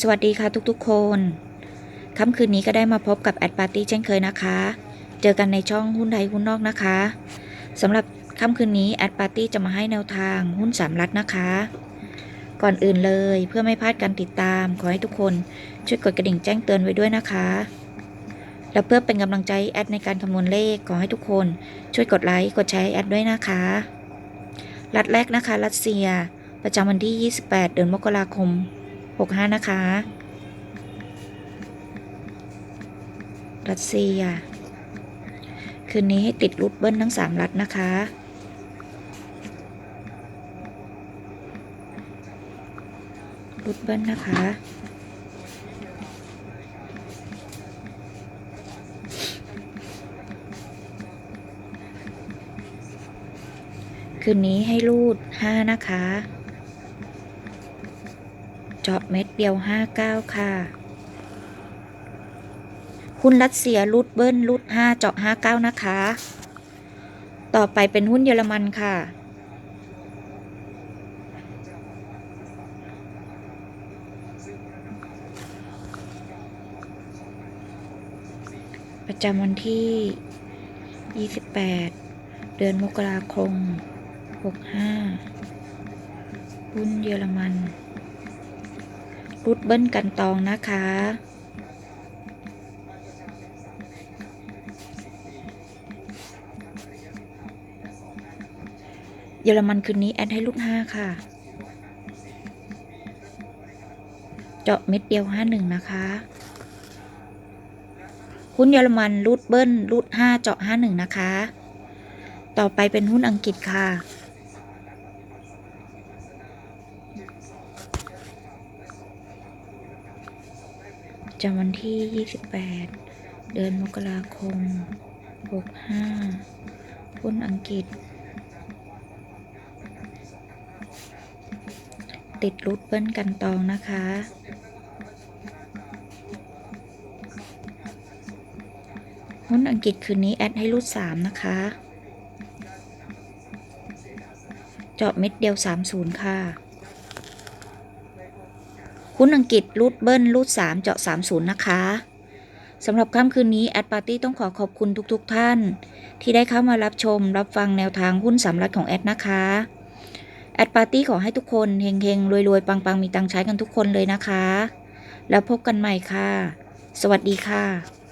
สวัสดีค่ะทุกๆ คน ค่ำคืนนี้ก็ได้มาพบกับแอดปาร์ตี้เช่นเคยนะคะ เจอกันในช่องหุ้นไทยหุ้นนอกนะคะสำหรับค่ำคืนนี้แอดปาร์ตี้จะมาให้แนวทางหุ้นสามรัฐนะคะ ก่อนอื่นเลยเพื่อไม่พลาดการติดตาม ขอให้ทุกคนช่วยกดกระดิ่งแจ้งเตือนไว้ด้วยนะคะ และเพื่อเป็นกำลังใจแอดในการคำนวณเลขขอให้ทุกคนช่วยกดไลค์กดแชร์แอดด้วยนะคะ รัฐแรกนะคะ รัสเซีย ประจำวันที่ 28 เดือนมกราคม 65 นะคะ รัสเซีย คืนนี้ให้ติดรูทเบิ้ลทั้ง 3 รัฐนะคะรูทเบิ้ลนะคะคืนนี้ให้รูด 5 นะคะ เจาะเม็ดเดียว 59 ค่ะ หุ้นรัสเซียรูดเบิ้ลรูด5เจาะ 59 นะคะ ต่อไปเป็นหุ้นเยอรมันค่ะ ประจำวันที่ 28 เดือนมกราคม 65หุ้นเยอรมัน รูดเบิ้ลกันตองนะคะ เยอรมันคืนนี้แอดให้ลูกห้าค่ะ เจาะเม็ดเดียวห้าหนึ่งนะคะ หุ้นเยอรมันรูดเบิ้ลรูดห้าเจาะห้าหนึ่งนะคะ ต่อไปเป็นหุ้นอังกฤษค่ะ จำวันที่ 28 เดือนมกราคม 65 หุ้นอังกฤษ ติดรูทเบิ้ลกันตองนะคะ หุ้นอังกฤษคืนนี้ แอดให้รูด3นะคะ เจาะเม็ดเดียว 30 ค่ะ หุ้นอังกฤษรูดเบิ้ลรูด3เจาะ30 นะคะสำหรับค่ำคืนนี้แอดปาร์ตี้ต้องขอขอบคุณทุกๆทท่าน ที่ได้เข้ามารับชม รับฟังแนวทางหุ้นสำรัดของแอดนะคะแอดปาร์ตี้ขอให้ทุกคนเฮงๆรวยๆ ปังๆ มีตังใช้กันทุกคนเลยนะคะ แล้วพบกันใหม่ค่ะ สวัสดีค่ะ